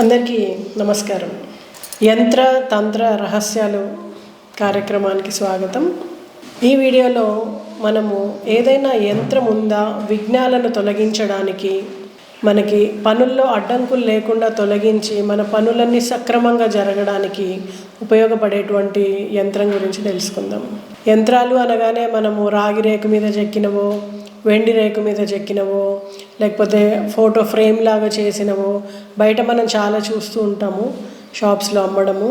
అందరికీ నమస్కారం. యంత్ర తంత్ర రహస్యాలు కార్యక్రమానికి స్వాగతం. ఈ వీడియోలో మనము ఏదైనా యంత్రం ఉందా విఘ్నాలను తొలగించడానికి మనకి పనుల్లో అడ్డంకులు లేకుండా తొలగించి మన పనులన్నీ సక్రమంగా జరగడానికి ఉపయోగపడేటువంటి యంత్రం గురించి తెలుసుకుందాం. యంత్రాలు అనగానే మనము రాగి రేకు మీద చెక్కినవో వెండి రేకు మీద చెక్కినవో లేకపోతే ఫోటో ఫ్రేమ్ లాగా చేసినవో బయట మనం చాలా చూస్తూ ఉంటాము షాప్స్లో అమ్మడము.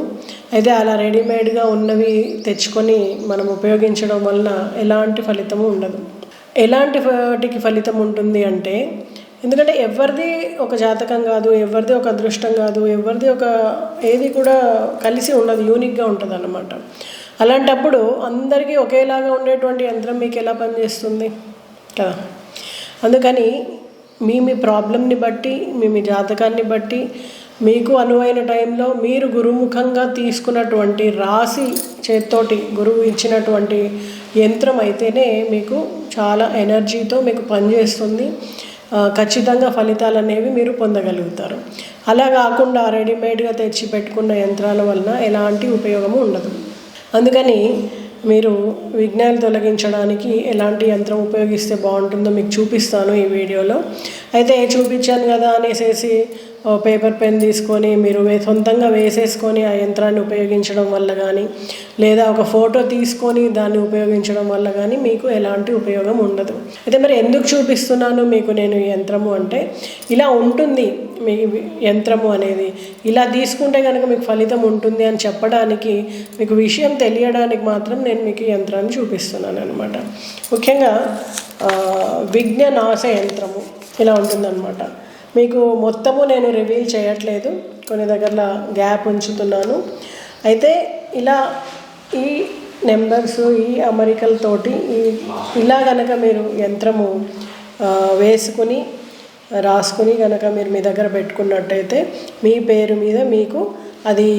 అయితే అలా రెడీమేడ్గా ఉన్నవి తెచ్చుకొని మనం ఉపయోగించడం వలన ఎలాంటి ఫలితము ఉండదు. ఎలాంటి వాటికి ఫలితం ఉంటుంది అంటే ఎందుకంటే ఎవరిది ఒక జాతకం కాదు ఎవరిది ఒక అదృష్టం కాదు ఎవరిది ఒక ఏది కూడా కలిసి ఉండదు యూనిక్గా ఉంటుంది అన్నమాట. అలాంటప్పుడు అందరికీ ఒకేలాగా ఉండేటువంటి యంత్రం మీకు ఎలా పనిచేస్తుంది? కదా. అందుకని మీ మీ ప్రాబ్లంని బట్టి మీ మీ జాతకాన్ని బట్టి మీకు అనువైన టైంలో మీరు గురుముఖంగా తీసుకున్నటువంటి రాసి చేత్తోటి గురువు ఇచ్చినటువంటి యంత్రం అయితేనే మీకు చాలా ఎనర్జీతో మీకు పనిచేస్తుంది. ఖచ్చితంగా ఫలితాలు అనేవి మీరు పొందగలుగుతారు. అలా కాకుండా రెడీమేడ్గా తెచ్చి పెట్టుకున్న యంత్రాల వలన ఎలాంటి ఉపయోగము ఉండదు. అందుకని మీరు విఘ్నాలు తొలగించడానికి ఎలాంటి యంత్రం ఉపయోగిస్తే బాగుంటుందో మీకు చూపిస్తాను ఈ వీడియోలో. అయితే చూపించాను కదా అనేసేసి పేపర్ పెన్ తీసుకొని మీరు సొంతంగా వేసేసుకొని ఆ యంత్రాన్ని ఉపయోగించడం వల్ల కానీ లేదా ఒక ఫోటో తీసుకొని దాన్ని ఉపయోగించడం వల్ల కానీ మీకు ఎలాంటి ఉపయోగం ఉండదు. అయితే మరి ఎందుకు చూపిస్తున్నాను మీకు నేను ఈ యంత్రము అంటే ఇలా ఉంటుంది మీ యంత్రము అనేది. ఇలా తీసుకుంటే కనుక మీకు ఫలితం ఉంటుంది అని చెప్పడానికి మీకు విషయం తెలియడానికి మాత్రం నేను మీకు ఈ యంత్రాన్ని చూపిస్తున్నాను అనమాట ముఖ్యంగా విఘ్న నాశ యంత్రము ఇలా ఉంటుందన్నమాట. మీకు మొత్తము నేను రివీల్ చేయట్లేదు. కొన్ని దగ్గరలో గ్యాప్ ఉంచుతున్నాను. అయితే ఇలా ఈ నెంబర్స్ ఈ అమరికలతోటి ఈ ఇలా గనక మీరు యంత్రము వేసుకుని రాసుకుని కనుక మీరు మీ దగ్గర పెట్టుకున్నట్టయితే మీ పేరు మీద మీకు అది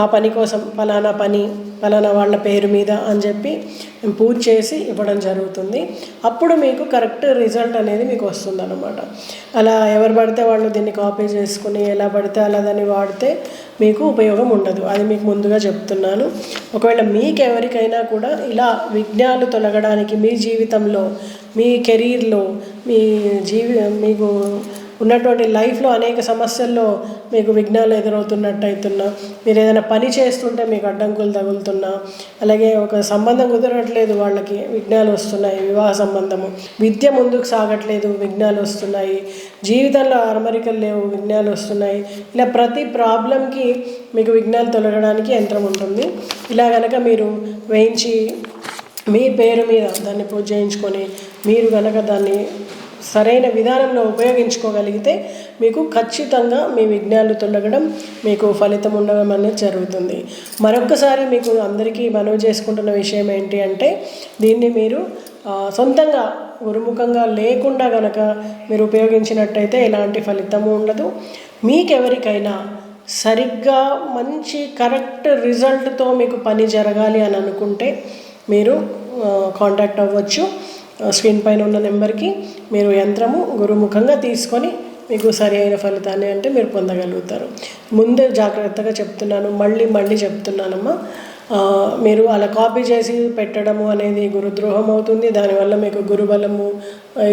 ఆ పని కోసం ఫలానా పని ఫలానా వాళ్ళ పేరు మీద అని చెప్పి పూజ చేసి ఇవ్వడం జరుగుతుంది. అప్పుడు మీకు కరెక్ట్ రిజల్ట్ అనేది మీకు వస్తుంది అనమాట అలా ఎవరు పడితే వాళ్ళు దీన్ని కాపీ చేసుకుని ఎలా పడితే అలా దాన్ని వాడితే మీకు ఉపయోగం ఉండదు. అది మీకు ముందుగా చెప్తున్నాను. ఒకవేళ మీకు ఎవరికైనా కూడా ఇలా విఘ్నాలు తొలగడానికి మీ జీవితంలో మీ కెరీర్లో మీ జీవి మీకు ఉన్నటువంటి లైఫ్లో అనేక సమస్యల్లో మీకు విఘ్నాలు ఎదురవుతున్నట్టయితున్నా మీరు ఏదైనా పని చేస్తుంటే మీకు అడ్డంకులు తగులుతున్నా. అలాగే ఒక సంబంధం కుదరట్లేదు వాళ్ళకి విఘ్నాలు వస్తున్నాయి వివాహ సంబంధము. విద్య ముందుకు సాగట్లేదు విఘ్నాలు వస్తున్నాయి. జీవితంలో అరమరికలు లేవు విఘ్నాలు వస్తున్నాయి. ఇలా ప్రతి ప్రాబ్లంకి మీకు విఘ్నాలు తొలగడానికి యంత్రం ఉంటుంది. ఇలా కనుక మీరు వేయించి మీ పేరు మీద దాన్ని పూజ చేయించుకొని మీరు కనుక దాన్ని సరైన విధానంలో ఉపయోగించుకోగలిగితే మీకు ఖచ్చితంగా మీ విఘ్నాలు తొలగడం మీకు ఫలితం ఉండడం అనేది జరుగుతుంది. మరొకసారి మీకు అందరికీ మనవి చేసుకుంటున్న విషయం ఏంటి అంటే దీన్ని మీరు సొంతంగా గురుముఖంగా లేకుండా గనక మీరు ఉపయోగించినట్టయితే ఎలాంటి ఫలితము ఉండదు. మీకెవరికైనా సరిగ్గా మంచి కరెక్ట్ రిజల్ట్తో మీకు పని జరగాలి అని అనుకుంటే మీరు కాంటాక్ట్ అవ్వచ్చు. స్క్రీన్ పైన ఉన్న నెంబర్కి మీరు యంత్రము గురుముఖంగా తీసుకొని మీకు సరి అయిన ఫలితాన్ని అంటే మీరు పొందగలుగుతారు. ముందే జాగ్రత్తగా చెప్తున్నాను మళ్ళీ మళ్ళీ చెప్తున్నానమ్మా. మీరు అలా కాపీ చేసి పెట్టడము అనేది గురుద్రోహం అవుతుంది. దానివల్ల మీకు గురుబలము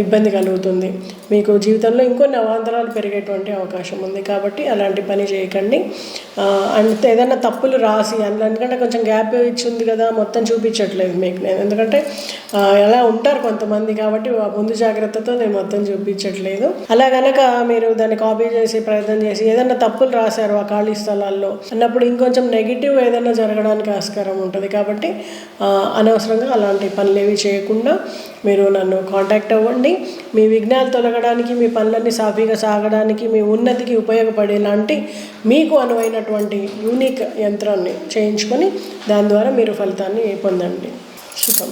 ఇబ్బంది కలుగుతుంది. మీకు జీవితంలో ఇంకొన్ని అవాంతరాలు పెరిగేటువంటి అవకాశం ఉంది కాబట్టి అలాంటి పని చేయకండి. అండ్ ఏదైనా తప్పులు రాసి అందులో ఎందుకంటే కొంచెం గ్యాప్ ఇచ్చింది కదా మొత్తం చూపించట్లేదు మీకు. నేను ఎందుకంటే ఎలా ఉంటారు కొంతమంది కాబట్టి ముందు జాగ్రత్తతో నేను మొత్తం చూపించట్లేదు. అలా కనుక మీరు దాన్ని కాపీ చేసి ప్రయత్నం చేసి ఏదైనా తప్పులు రాశారు ఆ ఖాళీ స్థలాల్లో అన్నప్పుడు ఇంకొంచెం నెగిటివ్ ఏదైనా జరగడానికి ఆస్కారం ఉంటుంది కాబట్టి అనవసరంగా అలాంటి పనులు ఏవి చేయకుండా మీరు నన్ను కాంటాక్ట్ అవ్వండి. మీ విఘ్నాలు తొలగడానికి మీ పనులన్నీ సాఫీగా సాగడానికి మీ ఉన్నతికి ఉపయోగపడేలాంటి మీకు అనువైనటువంటి యూనిక్ యంత్రాన్ని చేయించుకొని దాని ద్వారా మీరు ఫలితాన్ని పొందండి. శుభం.